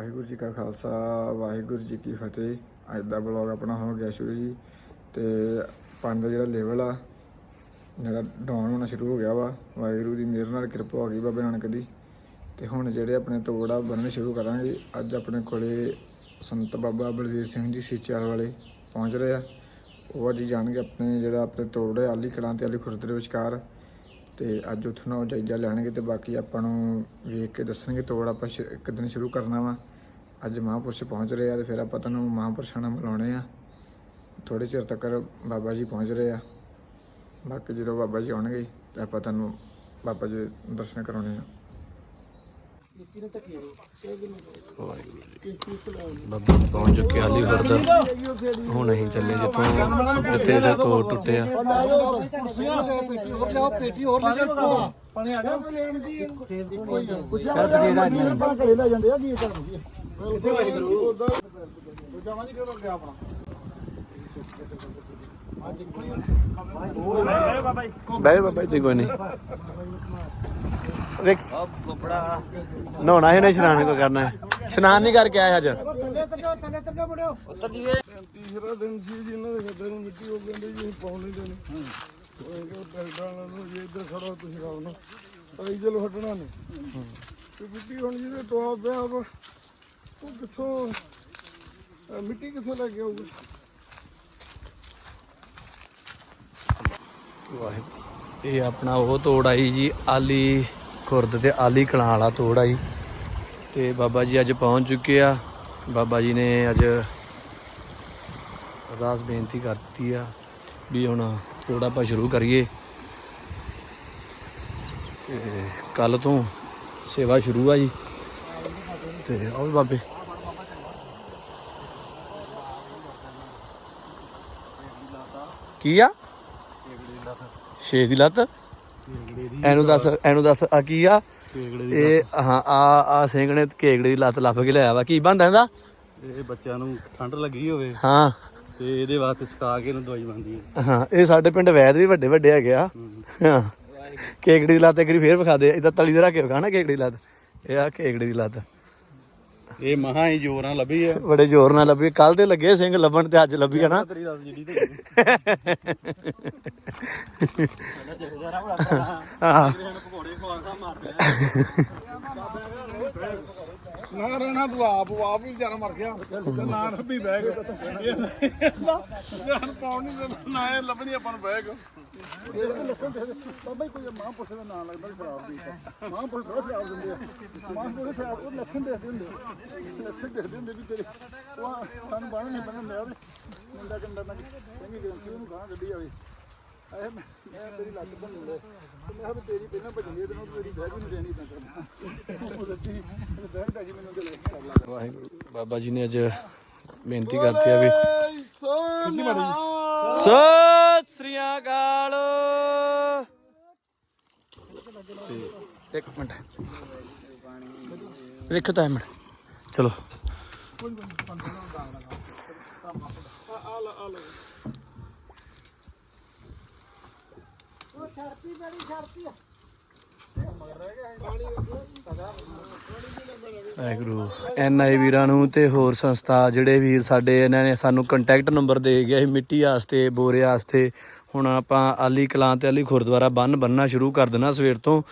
ਵਾਹਿਗੁਰੂ ਜੀ ਕਾ ਖਾਲਸਾ, ਵਾਹਿਗੁਰੂ ਜੀ ਕੀ ਫਤਿਹ। ਅੱਜ ਦਾ ਬਲੌਗ ਆਪਣਾ ਹੋ ਗਿਆ ਸ਼ੁਰੂ ਜੀ। ਤੇ ਪੰਜ ਦਾ ਜਿਹੜਾ ਲੈਵਲ ਆ ਜਿਹੜਾ ਡਾਊਨ ਹੋਣਾ ਸ਼ੁਰੂ ਹੋ ਗਿਆ ਵਾ। ਵਾਹਿਗੁਰੂ ਦੀ ਮਿਹਰ ਨਾਲ ਕਿਰਪਾ ਹੋ ਗਈ ਬਾਬੇ ਨਾਨਕ ਦੀ। ਤੇ ਹੁਣ ਜਿਹੜੇ ਆਪਣੇ ਤੋੜਾ ਬਣਨੇ ਸ਼ੁਰੂ ਕਰਾਂਗੇ, ਅੱਜ ਆਪਣੇ ਕੋਲੇ ਸੰਤ ਬਾਬਾ ਬਲਵੀਰ ਸਿੰਘ ਜੀ ਸੀਚਾਲ ਵਾਲੇ ਪਹੁੰਚ ਰਹੇ ਆ। ਉਹ ਅੱਜ ਜਾਣਗੇ ਆਪਣੇ ਜਿਹੜਾ ਆਪਣੇ ਤੋੜੇ ਆਲੀ ਕਲਾਂ ਤੇ ਆਲੀ ਖੁਰਦ ਦੇ ਵਿਚਕਾਰ। ਤੇ ਅੱਜ ਉੱਥੋਂ ਨਾ ਉਹ ਜਾਇਜ਼ਾ ਲੈਣਗੇ ਤੇ ਬਾਕੀ ਆਪਾਂ ਨੂੰ ਵੇਖ ਕੇ ਦੱਸਣਗੇ ਤੋੜ ਆਪਾਂ ਸ਼- ਇੱਕ ਦਿਨ ਸ਼ੁਰੂ ਕਰਨਾ ਵਾ। ਅੱਜ ਮਹਾਂਪੁਰਸ਼ ਪਹੁੰਚ ਰਹੇ ਆ ਤੇ ਫਿਰ ਆਪਾਂ ਤੁਹਾਨੂੰ ਮਹਾਂਪੁਰਸ਼ਾਂ ਨਾਲ ਮਿਲਾਉਣੇ ਆ। ਥੋੜੇ ਚਿਰ ਤੱਕ ਬਾਬਾ ਜੀ ਪਹੁੰਚ ਰਹੇ ਆ। ਬਾਕੀ ਜਦੋਂ ਬਾਬਾ ਜੀ ਆਉਣਗੇ ਤੇ ਆਪਾਂ ਤੁਹਾਨੂੰ ਬਾਬਾ ਜੀ ਦੇ ਦਰਸ਼ਨ ਕਰਾਉਣੇ ਆ। ਬਾਬਾ ਪਹੁੰਚ ਚੁੱਕੇ ਹਾਲੀ ਖੁਰਦ ਹੁਣ ਅਸੀਂ ਚੱਲੇ ਜਿੱਥੋਂ ਜਿੱਥੇ ਇਹਦਾ ਤੋੜ ਟੁੱਟਿਆ। ਕੁਰਸੀਆਂ। ਪੇਟੀ ਹੋਰ ਲਿਆਓ ਪੇਟੀ ਹੋਰ ਲੈ ਜਾਓ ਪਾਣੀ ਆ ਗਿਆ। ਦੀ ਕੋਈ ਆਪਾਂ ਘਰੇ ਲੈ ਜਾਂਦੇ ਆ ਜੀ? ਚੱਲ ਕਿੱਥੇ ਜੀ ਗਿਆ ਆਪਣਾ। ਬੈ ਬਾਬਾ ਜੀ ਕੋਈ ਨਹੀਂ। ਵੇਖ ਨਹਾਉਣਾ ਹੈ ਨਾ ਇਸ਼ਨਾਨ ਕੋ ਕਰਨਾ ਹੈ। ਇਸ਼ਨਾਨ ਨਹੀਂ ਕਰਕੇ ਆਇਆ ਅੱਜ। ਥੱਲੇ ਤੱਕ ਥੱਲੇ ਤੱਕ ਬੜਿਓ ਤੀਸਰਾ ਦਿਨ ਸੀ ਜਿਨ੍ਹਾਂ ਦੇ ਖੱਦਰ ਨੂੰ ਮਿੱਟੀ ਉਹ ਕਹਿੰਦੇ ਜੀ ਪਾਉਣ ਨਹੀਂ ਦੇਣੀ। ਉਹ ਜੋ ਟਰੈਕਟਰਾਂ ਨੂੰ ਜੇ ਇੱਧਰ ਖੜੋ ਤੁਸੀਂ ਨਾ। ਪਰ ਇਹ ਚਲੋ ਹਟਣਾ ਨਹੀਂ। ਤੇ ਮਿੱਟੀ ਹੁਣ ਜਿਹਦੇ ਪਿਆ ਉਹ ਕਿੱਥੋਂ, ਅਹ ਮਿੱਟੀ ਕਿੱਥੋਂ ਲੈ ਕੇ ਆਊਗਾ? ਵਾਹਿਗੁਰੂ। ਇਹ ਆਪਣਾ ਉਹ ਤੋੜ ਆਈ ਜੀ, ਆਲੀ ਖੁਰਦ ਤੇ ਆਲੀ ਕਲਾਂ ਵਾਲਾ ਤੋੜ ਆਈ। ਤੇ ਬਾਬਾ ਜੀ ਅੱਜ ਪਹੁੰਚ ਚੁੱਕੇ ਆ। ਬਾਬਾ ਜੀ ਨੇ ਅੱਜ ਅਰਦਾਸ ਬੇਨਤੀ ਕਰਤੀ ਆ ਵੀ ਹੁਣ ਤੋੜ ਆਪਾਂ ਸ਼ੁਰੂ ਕਰੀਏ। ਤੇ ਕੱਲ ਤੋਂ ਸੇਵਾ ਸ਼ੁਰੂ ਆ ਜੀ। ਤੇ ਆਓ ਬਾਬੇ। ਕੀ ਆ? ਛੇ ਦੀ ਲੱਤ। ਇਹਨੂੰ ਦੱਸ ਇਹਨੂੰ ਦੱਸ ਆ ਕੀ ਆ? ਇਹ ਹਾਂ ਆ ਆ ਸਿੰਘਣੇ ਕੇਗੜੇ ਦੀ ਲੱਤ ਲੱਭ ਕੇ ਲਿਆਇਆ ਵਾ। ਕੀ ਬੰਦਾ ਇਹਦਾ? ਇਹ ਬੱਚਿਆਂ ਨੂੰ ਠੰਡ ਲੱਗੀ ਹੋਵੇ ਹਾਂ। ਤੇ ਇਹਦੇ ਵਾਸਤੇ ਸੁਕਾ ਕੇ ਇਹਨੂੰ ਦਵਾਈ ਬਣਦੀ ਹੈ। ਹਾਂ ਇਹ ਸਾਡੇ ਪਿੰਡ ਵੈਦ ਵੀ ਵੱਡੇ ਵੱਡੇ ਹੈਗੇ ਆ। ਹਾਂ। ਕੇਗੜੀ ਦੀ ਲੱਤ ਇੱਕ ਵਾਰੀ ਫੇਰ ਵਿਖਾ ਦੇ। ਇਦਾਂ ਤਲੀ ਦੇ ਰੱਖ ਕੇ ਵਿਖਾ ਨਾ ਕੇਗੜੀ ਦੀ ਲੱਤ। ਇਹ ਆ ਕੇਗੜੀ ਦੀ ਲੱਤ। ਇਹ ਮਹਾ ਹੀ ਜੋਰਾਂ ਲੱਭੀ ਹੈ ਬੜੇ ਜ਼ੋਰ ਨਾਲ ਲੱਭੀ। ਕੱਲ ਤੇ ਲੱਗੇ ਸਿੰਘ ਲੱਭਣ ਤੇ ਅੱਜ ਲੱਭੀ ਆ ਨਾ। ਤੇਰੀ ਦੱਸ ਜਿਹੜੀ ਤੇ ਹਾਂ। ਨਾ ਰਹਿਣਾ ਤੂੰ ਆਪ ਉਹ ਆਪ ਵੀ ਵਿਚਾਰਾ ਮਰ ਗਿਆ। ਤੇ ਨਾ ਰੱਬੀ ਬੈਗ। ਜਾਨ ਪਾਉਣ ਨਹੀਂ ਦੇਣਾ, ਨਾ ਇਹ ਲੱਭਣੀ ਆਪਾਂ ਨੂੰ ਬੈਗ। ਬਾਬਾ ਜੀ ਕੋਈ ਮਾਂ ਪੁੱਛ ਦਾ ਨਾਮ ਲੱਗਦਾ ਸ਼ਰਾਬ ਦੀ ਮਾਂ ਪੁੱਛ ਥੋੜਾ ਸ਼ਰਾਬ ਦਿੰਦੇ ਆ ਮਾਂ ਪੁੱਛ ਸ਼ਰਾਬ ਉਹ ਲੱਸਣ ਦੇਖਦੇ ਹੁੰਦੇ ਆ। ਲੱਸਣ ਦੇਖਦੇ ਹੁੰਦੇ ਵੀ ਤੇਰੇ ਉਹ ਸਾਨੂੰ ਬਾਣ ਨਹੀਂ ਬਣਨ ਦਿਆ ਮੁੰਡਾ ਕੰਡਾ ਨਾ ਚੰਗੀ ਗਰੰਟੀ ਉਹਨੂੰ ਗਾਂ ਗੱਡੀ ਆਵੇ ਐ ਮੈਂ ਮੈਂ ਤੇਰੀ ਲੱਤ ਬਣਨ ਲੈ ਤੇ ਮੈਂ ਕਿਹਾ ਵੀ ਤੇਰੀ ਪਹਿਲਾਂ ਭੱਜਣੀ ਤੇ ਉਹਨੂੰ ਤੇਰੀ ਬੈਗ ਵੀ ਨਹੀਂ ਦੇਣੀ ਤਾਂ ਕਰਨਾ ਉਹ ਸੱਚੀ ਬੈਗ ਦਾ ਜੀ ਮੈਨੂੰ ਤੇ ਲੈ ਕੇ ਕਰ ਲਾ ਵਾਹਿਗੁਰੂ ਬਾਬਾ ਜੀ ਨੇ ਅੱਜ ਬੇਨਤੀ ਕਰਤੀ ਆ ਵੀ ਸਤਿ ਤੇ ਇੱਕ ਮਿੰਟ। ਦੇਖੋ ਤਾਂ ਮਿੰਟ। ਚਲੋ। ਵਾਹਿਗੁਰੂ। ਐਨ ਆਈ ਵੀਰਾਂ ਨੂੰ ਤੇ ਹੋਰ ਸੰਸਥਾ ਜਿਹੜੇ ਵੀਰ ਸਾਡੇ, ਇਹਨਾਂ ਨੇ ਸਾਨੂੰ ਕੰਟੈਕਟ ਨੰਬਰ ਦੇ ਗਿਆ ਸੀ ਮਿੱਟੀ ਵਾਸਤੇ ਬੋਰੇ ਵਾਸਤੇ ਹੁਣ ਆਪਾਂ ਆਲੀ ਕਲਾਂ ਤੇ ਆਲੀ ਖੁਰਦੁਆਰਾ ਬੰਨ ਬੰਨਣਾ ਸ਼ੁਰੂ ਕਰ ਦੇਣਾ ਸਵੇਰ ਤੋਂ।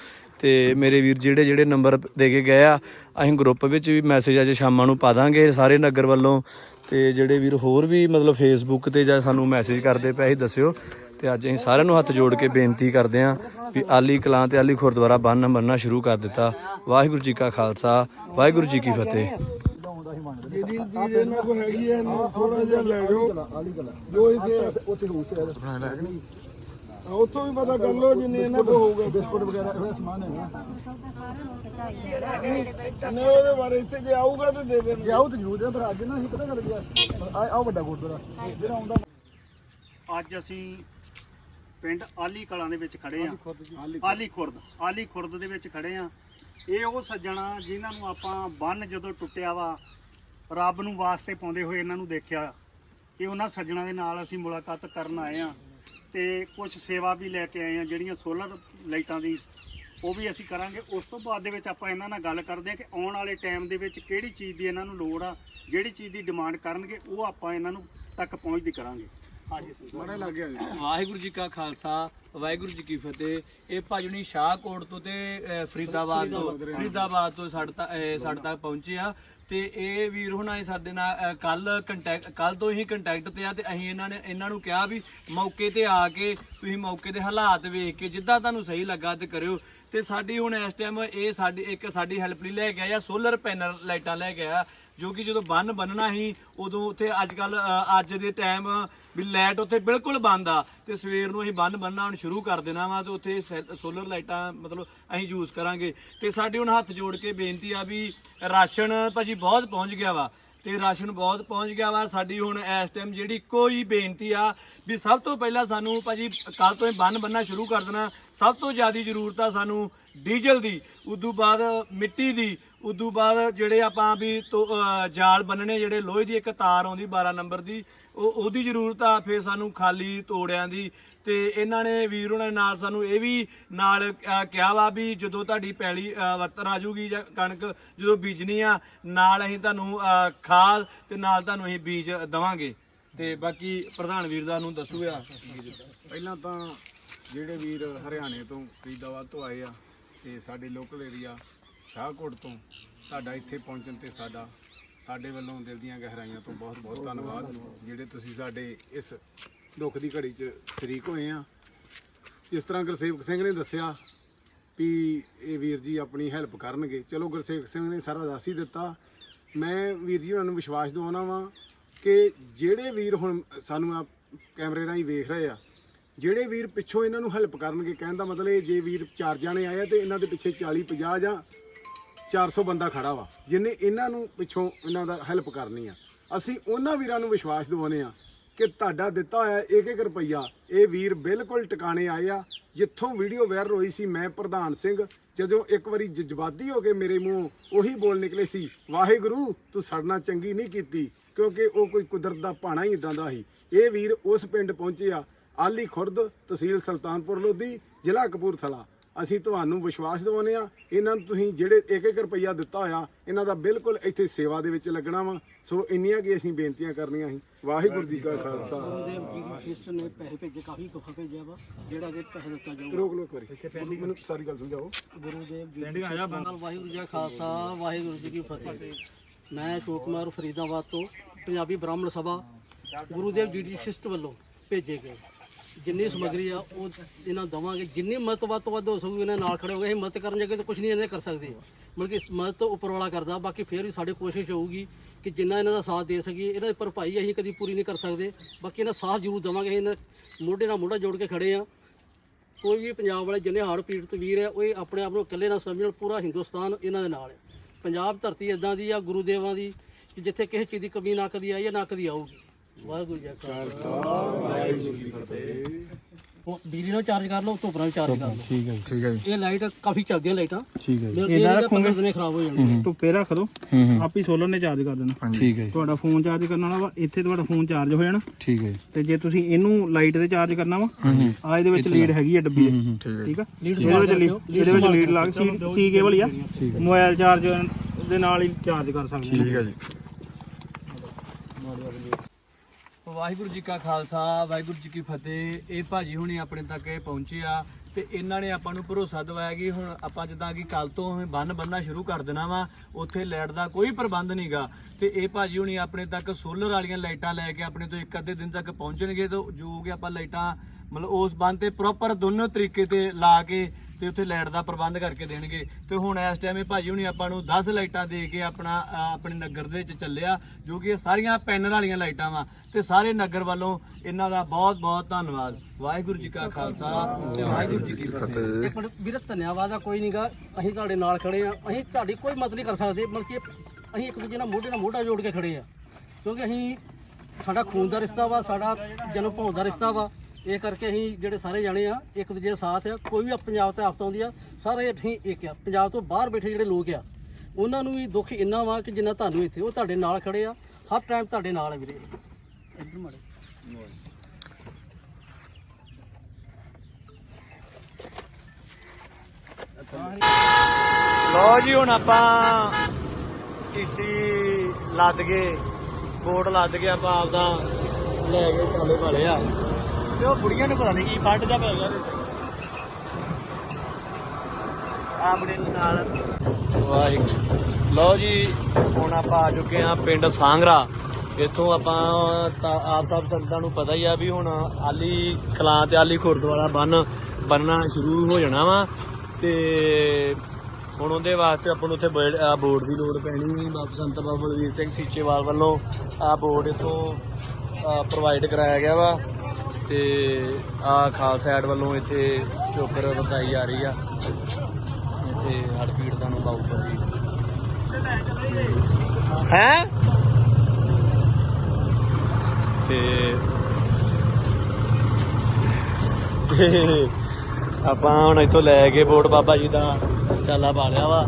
ਤੇ ਮੇਰੇ ਵੀਰ ਜਿਹੜੇ ਜਿਹੜੇ ਨੰਬਰ ਦੇ ਕੇ ਗਏ ਆ, ਅਸੀਂ ਗਰੁੱਪ ਵਿੱਚ ਵੀ ਮੈਸੇਜ ਅੱਜ ਸ਼ਾਮਾਂ ਨੂੰ ਪਾ ਦਾਂਗੇ ਸਾਰੇ ਨਗਰ ਵੱਲੋਂ। ਤੇ ਜਿਹੜੇ ਵੀਰ ਹੋਰ ਵੀ ਮਤਲਬ ਫੇਸਬੁੱਕ ਤੇ ਜਾਂ ਸਾਨੂੰ ਮੈਸੇਜ ਕਰਦੇ ਪਏ ਸੀ ਦੱਸਿਓ। ਤੇ ਅੱਜ ਅਸੀਂ ਸਾਰਿਆਂ ਨੂੰ ਹੱਥ ਜੋੜ ਕੇ ਬੇਨਤੀ ਕਰਦੇ ਹਾਂ ਵੀ ਆਲੀ ਕਲਾਂ ਤੇ ਆਲੀ ਖੁਰਦੁਆਰਾ ਬੰਨ ਬੰਨਣਾ ਸ਼ੁਰੂ ਕਰ ਦਿੱਤਾ। ਵਾਹਿਗੁਰੂ ਜੀ ਕਾ ਖਾਲਸਾ, ਵਾਹਿਗੁਰੂ ਜੀ ਕੀ ਫਤਿਹ। ਜਿਹੜੀ ਚੀਜ਼ ਇਹਨਾਂ ਕੋਲ ਹੈਗੀ ਹੈ ਥੋੜਾ ਜਿਹਾ ਲੈ ਜਾਓ। ਜੋ ਇਥੇ ਉੱਥੇ ਰੂਸ ਹੈ ਉੱਥੋਂ ਵੀ ਪਤਾ ਕਰ ਲਓ ਜਿੰਨੇ ਇਹਨਾਂ ਕੋਲ ਹੋਊਗਾ। ਬਿਸਕੁਟ ਵਗੈਰਾ ਇਹ ਸਮਾਨ ਹੈਗਾ। ਨੇ ਉਹਦੇ ਬਾਰੇ ਇੱਥੇ ਜੇ ਆਊਗਾ ਤੇ ਦੇ ਦੇਣ ਜੇ ਆਉ ਤਾਂ ਜ਼ਰੂਰ ਦੇ ਪਰ ਅੱਜ ਨਾ ਅਸੀਂ ਪਤਾ ਕਰ ਗਿਆ ਆ ਆ ਵੱਡਾ ਗੁਰਦੁਆਰਾ ਜਿਹੜਾ ਆਉਂਦਾ ਅੱਜ ਅਸੀਂ ਪਿੰਡ ਆਲੀ ਕਲਾਂ ਦੇ ਵਿੱਚ ਖੜੇ ਆ ਆਲੀ ਖੁਰਦ ਆਲੀ ਖੁਰਦ। ਦੇ ਵਿੱਚ ਖੜੇ ਆ ਇਹ ਉਹ ਸੱਜਣਾ ਜਿਨ੍ਹਾਂ ਨੂੰ ਆਪਾਂ ਬੰਨ ਜਦੋਂ ਟੁੱਟਿਆ ਵਾ ਰੱਬ ਨੂੰ ਵਾਸਤੇ ਪਾਉਂਦੇ ਹੋਏ ਇਹਨਾਂ ਨੂੰ ਦੇਖਿਆ ਕਿ ਉਹਨਾਂ ਸੱਜਣਾ ਦੇ ਨਾਲ ਅਸੀਂ ਮੁਲਾਕਾਤ ਕਰਨ ਆਏ ਆ ਤੇ ਕੁਝ ਸੇਵਾ ਵੀ ਲੈ ਕੇ ਆਏ ਆ ਜਿਹੜੀਆਂ ਸੋਲਰ ਲਾਈਟਾਂ ਦੀ, ਉਹ ਵੀ ਅਸੀਂ ਕਰਾਂਗੇ। ਉਸ ਤੋਂ ਬਾਅਦ ਦੇ ਵਿੱਚ ਆਪਾਂ ਇਹਨਾਂ ਨਾਲ ਗੱਲ ਕਰਦੇ ਹਾਂ ਕਿ ਆਉਣ ਵਾਲੇ ਟਾਈਮ ਦੇ ਵਿੱਚ ਕਿਹੜੀ ਚੀਜ਼ ਦੀ ਇਹਨਾਂ ਨੂੰ ਲੋੜ ਆ, ਜਿਹੜੀ ਚੀਜ਼ ਦੀ ਡਿਮਾਂਡ ਕਰਨਗੇ, ਉਹ ਆਪਾਂ ਇਹਨਾਂ ਨੂੰ ਤੱਕ ਪਹੁੰਚਦੀ ਕਰਾਂਗੇ। ਮਾੜਾ ਲੱਗ ਗਿਆ ਵਾਹਿਗੁਰੂ ਜੀ ਕਾ ਖਾਲਸਾ ਵਾਹਿਗੁਰੂ ਜੀ ਕੀ ਫਤਿਹ। ਇਹ ਭਾਜਣੀ ਸ਼ਾਹਕੋਟ ਤੋਂ ਤੇ ਫਰੀਦਾਬਾਦ ਤੋਂ ਫਰੀਦਾਬਾਦ ਤੋਂ ਸਾਡੇ ਤੱਕ ਅਹ, ਸਾਡੇ ਤੱਕ ਪਹੁੰਚੇ ਆ। ਤੇ ਇਹ ਵੀਰ ਹੁਣਾਂ ਨੇ ਸਾਡੇ ਨਾਲ ਕੱਲ ਕੰਟੈਕਟ ਕੱਲ ਤੋਂ ਹੀ ਕੰਟੈਕਟ ਤੇ ਆ ਤੇ ਅਸੀਂ ਇਹਨਾਂ ਨੇ ਇਹਨਾਂ ਨੂੰ ਕਿਹਾ ਵੀ ਮੌਕੇ ਤੇ ਆ ਕੇ ਤੁਸੀਂ ਮੌਕੇ ਦੇ ਹਾਲਾਤ ਵੇਖ ਕੇ ਜਿੱਦਾਂ ਤੁਹਾਨੂੰ ਸਹੀ ਲੱਗਾ ਤੇ ਕਰਿਓ। ਤੇ ਸਾਡੀ ਹੁਣ ਇਸ ਟਾਈਮ ਇਹ ਸਾਡੀ ਇੱਕ ਸਾਡੀ ਹੈਲਪ ਲਈ ਲੈ ਕੇ ਆਇਆ ਸੋਲਰ ਪੈਨਲ ਲਾਈਟਾਂ ਲੈ ਕੇ ਆਇਆ। ਜੋ ਕਿ ਜਦੋਂ ਬੰਨ ਬੰਨਣਾ ਸੀ, ਉਦੋਂ ਉੱਥੇ ਅੱਜ ਕੱਲ ਅੱਜ ਦੇ ਟਾਈਮ ਵੀ ਲਾਈਟ ਉੱਥੇ ਬਿਲਕੁਲ ਬੰਦ ਆ। ਤੇ ਸਵੇਰ ਨੂੰ ਅਸੀਂ ਬੰਨ ਬੰਨਣਾ ਹੁਣ ਸ਼ੁਰੂ ਕਰ ਦੇਣਾ ਵਾ ਤੇ ਉੱਥੇ ਸੋਲਰ ਲਾਈਟਾਂ ਮਤਲਬ ਅਸੀਂ ਯੂਜ਼ ਕਰਾਂਗੇ। ਤੇ ਸਾਡੀ ਹੁਣ ਹੱਥ ਜੋੜ ਕੇ ਬੇਨਤੀ ਆ ਵੀ ਰਾਸ਼ਨ ਭਾਜੀ ਬਹੁਤ ਪਹੁੰਚ ਗਿਆ ਵਾ। ਤੇ ਰਾਸ਼ਨ ਬਹੁਤ ਪਹੁੰਚ ਗਿਆ ਵਾ। ਸਾਡੀ ਹੁਣ ਇਸ ਟਾਈਮ ਜਿਹੜੀ ਇੱਕੋ ਹੀ ਬੇਨਤੀ ਆ ਵੀ ਸਭ ਤੋਂ ਪਹਿਲਾਂ ਸਾਨੂੰ ਭਾਜੀ ਕੱਲ ਤੋਂ ਹੀ ਬੰਨ ਬੰਨਣਾ ਸ਼ੁਰੂ ਕਰ ਦੇਣਾ। ਸਭ ਤੋਂ ਜ਼ਿਆਦਾ ਜ਼ਰੂਰਤ ਆ ਸਾਨੂੰ ਡੀਜ਼ਲ ਦੀ। ਉਦੋਂ ਬਾਅਦ ਮਿੱਟੀ ਦੀ। ਉਦੋਂ ਬਾਅਦ ਜਿਹੜੇ ਆਪਾਂ ਵੀ ਤੋ- ਜਾਲ ਬੰਨਣੇ ਜਿਹੜੇ ਲੋਹੇ ਦੀ ਇੱਕ ਤਾਰ ਆਉਂਦੀ 12 ਨੰਬਰ ਦੀ ਉਹ ਉਹਦੀ ਜ਼ਰੂਰਤ ਆ ਫਿਰ ਸਾਨੂੰ ਖਾਲੀ ਤੋੜਿਆਂ ਦੀ। ਤੇ ਇਹਨਾਂ ਨੇ ਵੀਰ ਉਹਨਾਂ ਨਾਲ ਸਾਨੂੰ ਇਹ ਵੀ ਨਾਲ ਕਿਹਾ ਵਾ ਵੀ ਜਦੋਂ ਤੁਹਾਡੀ ਪੈਲੀ ਅਹ, ਆ ਜੂਗੀ ਜਾਂ ਕਣਕ ਜਦੋਂ ਬੀਜਣੀ ਆ ਨਾਲ ਅਸੀਂ ਤੁਹਾਨੂੰ ਅਹ, ਖਾਦ ਤੇ ਨਾਲ ਤੁਹਾਨੂੰ ਅਸੀਂ ਬੀਜ ਦਵਾਂਗੇ। ਤੇ ਬਾਕੀ ਪ੍ਰਧਾਨ ਵੀਰ ਦਾ ਨੂੰ ਦੱਸੂਗਾ ਪਹਿਲਾਂ ਤਾਂ ਜਿਹੜੇ ਵੀਰ ਹਰਿਆਣੇ ਤੋਂ ਫਰੀਦਾਬਾਦ ਤੋਂ ਆਏ ਆ ਤੇ ਸਾਡੇ ਲੋਕਲ ਏਰੀਆ ਸ਼ਾਹਕੋਟ ਤੋਂ ਤੁਹਾਡਾ ਇੱਥੇ ਪਹੁੰਚਣ ਤੇ ਸਾਡਾ, ਸਾਡੇ ਵੱਲੋਂ ਦਿਲ ਦੀਆਂ ਗਹਿਰਾਈਆਂ ਤੋਂ ਬਹੁਤ ਬਹੁਤ ਧੰਨਵਾਦ, ਜਿਹੜੇ ਤੁਸੀਂ ਸਾਡੇ ਇਸ ਦੁੱਖ ਦੀ ਘੜੀ 'ਚ ਸ਼ਰੀਕ ਹੋਏ ਆ। ਜਿਸ ਤਰ੍ਹਾਂ ਗੁਰਸੇਵਕ ਸਿੰਘ ਨੇ ਦੱਸਿਆ ਵੀ ਇਹ ਵੀਰ ਜੀ ਆਪਣੀ ਹੈਲਪ ਕਰਨਗੇ। ਚਲੋ ਗੁਰਸੇਵਕ ਸਿੰਘ ਨੇ ਸਾਰਾ ਦੱਸ ਹੀ ਦਿੱਤਾ। ਮੈਂ ਵੀਰ ਜੀ, ਉਹਨਾਂ ਨੂੰ ਵਿਸ਼ਵਾਸ ਦਿਵਾਉਣਾ ਵਾਂ ਕਿ ਜਿਹੜੇ ਵੀਰ ਹੁਣ ਸਾਨੂੰ ਆ ਕੈਮਰੇ ਰਾਹੀਂ ਵੇਖ ਰਹੇ ਆ, ਜਿਹੜੇ ਵੀਰ ਪਿੱਛੋਂ ਇਹਨਾਂ ਨੂੰ ਹੈਲਪ ਕਰਨਗੇ, ਕਹਿਣ ਦਾ ਮਤਲਬ ਇਹ ਜੇ ਵੀਰ ਚਾਰ ਜਾਣੇ ਆਏ ਆ ਤੇ ਇਹਨਾਂ ਦੇ ਪਿੱਛੇ 40 50 ਜਾਂ 400 ਬੰਦਾ ਖੜਾ ਵਾ, ਜਿਨੇ ਇਹਨਾਂ ਨੂੰ ਪਿੱਛੋਂ ਇਹਨਾਂ ਦਾ ਹੈਲਪ ਕਰਨੀ ਆ। ਅਸੀਂ ਉਹਨਾਂ ਵੀਰਾਂ ਨੂੰ ਵਿਸ਼ਵਾਸ ਦਿਵਾਉਂਦੇ ਆ ਕਿ ਤੁਹਾਡਾ ਦਿੱਤਾ ਹੋਇਆ ਇੱਕ ਇੱਕ ਰੁਪਈਆ, ਇਹ ਵੀਰ ਬਿਲਕੁਲ ਟਿਕਾਣੇ ਆਏ ਆ। ਜਿੱਥੋਂ ਵੀਡੀਓ ਵਾਇਰਲ ਹੋਈ ਸੀ, ਮੈਂ ਪ੍ਰਧਾਨ ਸਿੰਘ, ਜਦੋਂ ਇੱਕ ਵਾਰੀ ਜਜ਼ਬਾਤੀ ਹੋ ਕੇ ਮੇਰੇ ਮੂੰਹ ਉਹੀ ਬੋਲ ਨਿਕਲੇ ਸੀ, ਵਾਹਿਗੁਰੂ, ਤੂੰ ਸੜਨਾ ਚੰਗੀ ਨਹੀਂ ਕੀਤੀ, ਕਿਉਂਕਿ ਉਹ ਕੋਈ ਕੁਦਰਤ ਦਾ ਭਾਣਾ ਹੀ ਇਦਾਂ ਦਾ ਸੀ। ਇਹ ਵੀਰ ਉਸ ਪਿੰਡ ਪਹੁੰਚੇ ਆ ਆਲੀ ਖੁਰਦ ਤਹਿਸੀਲ ਸੁਲਤਾਨਪੁਰ ਲੋਧੀ, ਜ਼ਿਲ੍ਹਾ ਕਪੂਰਥਲਾ। ਅਸੀਂ ਤੁਹਾਨੂੰ ਵਿਸ਼ਵਾਸ ਦਿਵਾਉਂਦੇ ਆ ਇਹਨਾਂ ਨੂੰ ਤੁਸੀਂ ਜਿਹੜੇ ਇੱਕ ਇੱਕ ਰੁਪਈਆ ਦਿੱਤਾ ਹੋਇਆ ਇਹਨਾਂ ਦਾ ਬਿਲਕੁਲ ਇੱਥੇ ਸੇਵਾ ਦੇ ਵਿੱਚ ਲੱਗਣਾ ਵਾ। ਸੋ ਇੰਨੀਆਂ ਕੀ ਅਸੀਂ ਬੇਨਤੀਆਂ ਕਰਨੀਆਂ ਸੀ। ਵਾਹਿਗੁਰੂ ਜੀ ਕਾ ਖਾਲਸਾ। ਗੁਰੂਦੇਵ ਜੀ ਦੀ ਸਿਸਟਰ ਨੇ ਪੈਸੇ ਭੇਜੇ ਕਾਫੀ ਕੁਫਾ ਭੇਜਿਆ ਵਾ ਜਿਹੜਾ ਕਿ ਪੈਸੇ ਦਿੱਤਾ ਜਾਊਗਾ। ਰੋਕ ਲੋ ਇੱਕ ਵਾਰੀ। ਮੈਨੂੰ ਸਾਰੀ ਗੱਲ ਸਮਝਾਓ। ਗੁਰੂਦੇਵ ਜੀ ਦੀ ਸਿਸਟਰ ਨਾਲ ਵਾਹਿਗੁਰੂ ਜੀ ਕਾ ਖਾਲਸਾ ਵਾਹਿਗੁਰੂ ਜੀ ਕੀ ਫਤਿਹ। ਮੈਂ ਅਸ਼ੋਕ ਕੁਮਾਰ ਫਰੀਦਾਬਾਦ ਤੋਂ ਪੰਜਾਬੀ ਬ੍ਰਾਹਮਣ ਸਭਾ ਗੁਰੂਦੇਵ ਜੀ ਦੀ ਸਿਸਟਰ ਵੱਲੋਂ ਭੇਜੇ ਗਏ। ਜਿੰਨੀ ਸਮੱਗਰੀ ਆ, ਉਹ ਇਹਨਾਂ ਨੂੰ ਦਵਾਂਗੇ। ਜਿੰਨੀ ਮਦਦ ਵੱਧ ਤੋਂ ਵੱਧ ਹੋ ਸਕੂਗੀ, ਇਹਨਾਂ ਨਾਲ ਖੜੇ ਹੋ ਅਸੀਂ ਇਹ ਮਦਦ ਕਰਨ ਜਗੇ ਤਾਂ ਕੁਝ ਨਹੀਂ ਇਹਨੇ ਕਰ ਸਕਦੇ। ਮਤਲਬ ਕਿ ਮਦਦ ਤੋਂ ਉੱਪਰ ਵਾਲਾ ਕਰਦਾ, ਬਾਕੀ ਫੇਰ ਵੀ ਸਾਡੀ ਕੋਸ਼ਿਸ਼ ਹੋਊਗੀ ਕਿ ਜਿੰਨਾ ਇਹਨਾਂ ਦਾ ਸਾਥ ਦੇ ਸਕੀਏ। ਇਹਨਾਂ ਦੀ ਭਰਪਾਈ ਅਸੀਂ ਕਦੀ ਪੂਰੀ ਨਹੀਂ ਕਰ ਸਕਦੇ। ਬਾਕੀ ਇਹਨਾਂ ਸਾਥ ਜ਼ਰੂਰ ਦੇਵਾਂਗੇ। ਇਹਨਾਂ ਮੋਢੇ ਨਾਲ ਮੋਢਾ ਜੋੜ ਕੇ ਖੜੇ ਆ। ਕੋਈ ਵੀ ਪੰਜਾਬ ਵਾਲੇ ਜਿੰਨੇ ਹੜ੍ਹ ਪੀੜਤ ਵੀਰ ਹੈ ਉਹ ਇਹ ਆਪਣੇ ਆਪ ਨੂੰ ਇਕੱਲੇ ਨਾ ਸਮਝਣ, ਪੂਰਾ ਹਿੰਦੁਸਤਾਨ ਇਹਨਾਂ ਦੇ ਨਾਲ ਹੈ ਪੰਜਾਬ ਧਰਤੀ ਇਦਾਂ ਦੀ ਆ ਗੁਰੂ ਦੇਵਾਂ ਦੀ, ਕਿ ਜਿੱਥੇ ਕਿਸੇ ਚੀਜ਼ ਦੀ ਕਮੀ ਨਾ ਕਦੀ ਆਈ ਹੈ ਨਾ ਕਦੀ ਆਊਗੀ। ਵਾਹਿਗੁਰੂ ਜੀ ਕਾ ਖਾਲਸਾ। ਬਿਜਲੀ ਨਾਲ ਚਾਰਜ ਕਰ ਲਓ ਧੁੱਪ ਨਾਲ ਚਾਰਜ ਕਰ ਲਓ। ਠੀਕ ਹੈ ਠੀਕ ਹੈ ਜੀ। ਇਹ ਲਾਈਟ ਕਾਫੀ ਚੱਲਦੀਆਂ ਲਾਈਟਾਂ। ਠੀਕ ਹੈ ਇਹਦਾ ਰੱਖੋਗੇ। ਦਿਨੇ ਖਰਾਬ ਹੋ ਜਾਣਗੀਆਂ ਧੁੱਪੇ ਰੱਖ ਦੋ ਆਪੀ ਸੋਲਰ ਨੇ ਚਾਰਜ ਕਰ ਦੇਣਾ। ਠੀਕ ਹੈ ਤੁਹਾਡਾ ਫੋਨ ਚਾਰਜ ਕਰਨ ਵਾਲਾ ਵਾ ਇੱਥੇ ਤੁਹਾਡਾ ਫੋਨ ਚਾਰਜ ਹੋ ਜਾਣਾ। ਠੀਕ ਹੈ ਤੇ ਜੇ ਤੁਸੀਂ ਇਹਨੂੰ ਲਾਈਟ ਤੇ ਚਾਰਜ ਕਰਨਾ ਵਾ ਆ ਇਹਦੇ ਵਿੱਚ ਲੀਡ ਹੈਗੀ ਆ ਡੱਬੀ ਠੀਕ ਹੈ ਜੀ। ਆ? ਲੀਡ ਇਹਦੇ ਵਿੱਚ ਲੀਡ ਇਹਦੇ ਵਿੱਚ ਲੀਡ ਲਾ ਕੇ ਸੀ ਕੇਬਲ ਹੀ ਆ। ਮੋਬਾਈਲ ਚਾਰਜ ਦੇ ਨਾਲ ਹੀ ਚਾਰਜ ਕਰ ਸਕਦੇ ਠੀਕ ਹੈ ਜੀ। ਵਾਹਿਗੁਰੂ ਜੀ ਕਾ ਖਾਲਸਾ, ਵਾਹਿਗੁਰੂ ਜੀ ਕੀ ਫਤਿਹ। ਇਹ ਭਾਜੀ ਹੁਣੀ ਆਪਣੇ ਤੱਕ ਇਹ ਪਹੁੰਚੇ ਆ ਤੇ ਇਹਨਾਂ ਨੇ ਆਪਾਂ ਨੂੰ ਭਰੋਸਾ ਦਿਵਾਇਆ ਕਿ ਹੁਣ ਆਪਾਂ ਜਿੱਦਾਂ ਕਿ ਕੱਲ ਤੋਂ ਅਸੀਂ ਬੰਨ ਬੰਨਣਾ ਸ਼ੁਰੂ ਕਰ ਦੇਣਾ ਵਾ, ਉੱਥੇ ਲਾਈਟ ਦਾ ਕੋਈ ਪ੍ਰਬੰਧ ਨਹੀਂਗਾ ਤੇ ਇਹ ਭਾਜੀ ਹੁਣੀ ਆਪਣੇ ਤੱਕ ਸੋਲਰ ਵਾਲੀਆਂ ਲਾਈਟਾਂ ਲੈ ਕੇ ਆਪਣੇ ਤੋਂ ਇੱਕ ਅੱਧੇ ਦਿਨ ਤੱਕ ਪਹੁੰਚਣਗੇ ਤੇ ਜੋ ਕਿ ਆਪਾਂ ਲਾਈਟਾਂ ਮਤਲਬ ਉਸ ਬੰਨ ਤੇ ਪ੍ਰੋਪਰ ਦੋਨੋਂ ਤਰੀਕੇ ਤੇ ਲਾ ਕੇ ਤੇ ਉੱਥੇ ਲਾਈਟ ਦਾ ਪ੍ਰਬੰਧ ਕਰਕੇ ਦੇਣਗੇ। ਤੇ ਹੁਣ ਇਸ ਟਾਈਮ ਇਹ ਭਾਜੀ ਹੁਣੀ ਆਪਾਂ ਨੂੰ 10 ਲਾਈਟਾਂ ਦੇ ਕੇ ਆਪਣਾ ਆਪਣੇ ਨਗਰ ਦੇ ਵਿੱਚ ਚੱਲਿਆ ਜੋ ਕਿ ਇਹ ਸਾਰੀਆਂ ਪੈਨਲ ਵਾਲੀਆਂ ਲਾਈਟਾਂ ਵਾ। ਤੇ ਸਾਰੇ ਨਗਰ ਵੱਲੋਂ ਇਹਨਾਂ ਦਾ ਬਹੁਤ ਬਹੁਤ ਧੰਨਵਾਦ। ਵਾਹਿਗੁਰੂ ਜੀ ਕਾ ਖਾਲਸਾ ਤੇ ਵਾਹਿਗੁਰੂ ਜੀ ਕੀ ਫਤਿਹ। ਫਤਿਹ। ਇੱਕ ਮਿੰਟ ਵੀਰੇ ਧੰਨਵਾਦ ਆ ਕੋਈ ਨਹੀਂਗਾ ਅਸੀਂ ਤੁਹਾਡੇ ਨਾਲ ਖੜੇ ਆ। ਅਸੀਂ ਤੁਹਾਡੀ ਕੋਈ ਮਦਦ ਨਹੀਂ ਕਰ ਸਕਦੇ ਬਲਕਿ ਅਸੀਂ ਇੱਕ ਦੂਜੇ ਨਾਲ ਮੋਢੇ ਨਾਲ ਮੋਢਾ ਜੋੜ ਕੇ ਖੜੇ ਆ। ਕਿਉਂਕਿ ਅਸੀਂ ਸਾਡਾ ਖੂਨ ਦਾ ਰਿਸ਼ਤਾ ਵਾ ਸਾਡਾ ਜਨਮ ਭਾਉ ਦਾ ਰਿਸ਼ਤਾ ਵਾ। ਇਹ ਕਰਕੇ ਅਸੀਂ ਜਿਹੜੇ ਸਾਰੇ ਜਾਣੇ ਆ, ਇੱਕ ਦੂਜੇ ਦਾ ਸਾਥ ਆ, ਕੋਈ ਵੀ ਪੰਜਾਬ ਤੇ ਆਫਤ ਆਉਂਦੀ ਆ, ਸਾਰੇ ਅਸੀਂ ਇੱਕ ਆ। ਪੰਜਾਬ ਤੋਂ ਬਾਹਰ ਬੈਠੇ ਜਿਹੜੇ ਲੋਕ ਆ, ਉਹਨਾਂ ਨੂੰ ਵੀ ਦੁੱਖ ਇੰਨਾ ਵਾ ਕਿ ਜਿੰਨਾ ਤੁਹਾਨੂੰ ਇੱਥੇ, ਉਹ ਤੁਹਾਡੇ ਨਾਲ ਖੜੇ ਆ। ਹਰ ਟਾਈਮ ਤੁਹਾਡੇ ਨਾਲ ਆ ਵੀਰੇ। ਇੱਧਰ ਮਾੜੇ। ਲੋ ਜੀ, ਹੁਣ ਆਪਾਂ ਕਿਸ਼ਤੀ ਲੱਦ ਗਏ ਬੋਟ ਲੱਦ ਕੇ ਆਪਾਂ ਆਪਦਾ ਲੈ ਕੇ ਚਾਲੇ ਵਾਲੇ ਆ। ਤੇ ਉਹ ਕੁੜੀਆਂ ਨੂੰ ਪਤਾ ਨਹੀਂ ਕੀ ਫੱਟ ਜਾ ਪੈ ਗਿਆ ਆਪਣੇ ਨਾਲ। ਵਾਹਿਗੁਰੂ। ਲਓ ਜੀ, ਹੁਣ ਆਪਾਂ ਆ ਚੁੱਕੇ ਆ ਪਿੰਡ ਸਾਂਗਰਾ। ਇੱਥੋਂ ਆਪਾਂ ਤਾਂ ਆਪ ਸਭ ਸੰਗਤਾਂ ਨੂੰ ਪਤਾ ਹੀ ਆ ਵੀ ਹੁਣ ਆਲੀ ਕਲਾਂ ਤੇ ਆਲੀ ਖੁਰਦ ਵਾਲਾ ਬੰਨ, ਬੰਨਣਾ ਸ਼ੁਰੂ ਹੋ ਜਾਣਾ ਵਾ। ਤੇ ਹੁਣ ਉਹਦੇ ਵਾਸਤੇ ਆਪਾਂ ਨੂੰ ਉੱਥੇ ਬੋਰਡ ਦੀ ਲੋੜ ਪੈਣੀ। ਬਾਬਾ ਸੰਤ ਬਾਬਾ ਬਲਵੀਰ ਸਿੰਘ ਸੀਚੇਵਾਲ ਵੱਲੋਂ ਆ ਬੋਰਡ ਇੱਥੋਂ ਪ੍ਰੋਵਾਈਡ ਕਰਾਇਆ ਗਿਆ ਵਾ। ਤੇ ਆ ਖਾਲਸਾ ਐਡ ਵੱਲੋਂ ਇੱਥੇ ਚੋਕਰ ਵਰਤਾਈ ਜਾ ਰਹੀ ਆ। ਇੱਥੇ ਹੜ ਪੀੜਤਾਂ ਨੂੰ ਬਾਊਪਰ ਜੀ। ਹੈ? ਤੇ ਆਪਾਂ ਹੁਣ ਇੱਥੋਂ ਲੈ ਕੇ ਬੋਟ ਬਾਬਾ ਜੀ ਦਾ ਚਾਲਾ ਪਾ ਲਿਆ ਵਾ।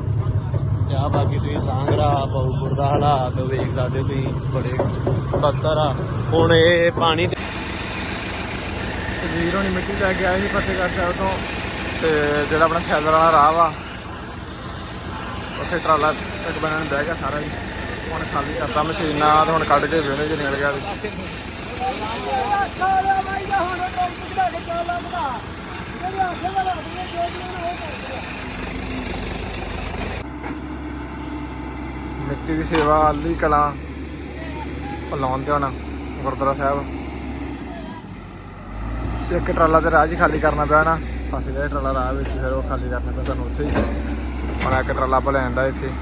ਤੇ ਆਹ ਬਾਕੀ ਤੁਸੀਂ ਸਾਂਗੜਾ ਬਹੁਪੁਰ ਦਾ ਹਾਲਾਤ ਵੇਖ ਸਕਦੇ ਹੋ ਤੁਸੀਂ, ਬੜੇ ਬੱਤਰ ਆ। ਹੁਣ ਇਹ ਪਾਣੀ ਵੀਰ ਹੋਣੀ ਮਿੱਟੀ ਲੈ ਕੇ ਆਏ ਸੀ ਫਤਿਹਗੜ੍ਹ ਸਾਹਿਬ ਤੋਂ। ਤੇ ਜਿਹੜਾ ਆਪਣਾ ਸੈਲਰ ਵਾਲਾ ਰਾਹ ਵਾ, ਉੱਥੇ ਟਰਾਲਾ ਇੱਕ ਬਣਨ ਬਹਿ ਗਿਆ ਸਾਰਾ ਜੀ। ਹੁਣ ਖਾਲੀ ਕਰਤਾ ਮਸ਼ੀਨਾਂ, ਤੇ ਹੁਣ ਕੱਢ ਕੇ ਵੇਲੇ ਚ ਨਿਕਲ ਗਿਆ ਮਿੱਟੀ ਦੀ ਸੇਵਾ, ਆਲੀ ਕਲਾ ਲਾਉਣ ਤੇ ਹੁਣ ਗੁਰਦੁਆਰਾ ਸਾਹਿਬ। ਇੱਕ ਟਰਾਲਾ ਤੇ ਰਾਹ 'ਚ ਹੀ ਖਾਲੀ ਕਰਨਾ ਪਿਆ ਨਾ। ਫਸ ਗਿਆ ਟਰਾਲਾ ਰਾਹ ਵਿੱਚ, ਫਿਰ ਉਹ ਖਾਲੀ ਕਰਨਾ ਪਿਆ ਤੁਹਾਨੂੰ ਉੱਥੇ ਹੀ। ਹੁਣ ਇੱਕ ਟਰਾਲਾ ਆਪਾਂ ਲੈਣ ਦਾ ਇੱਥੇ।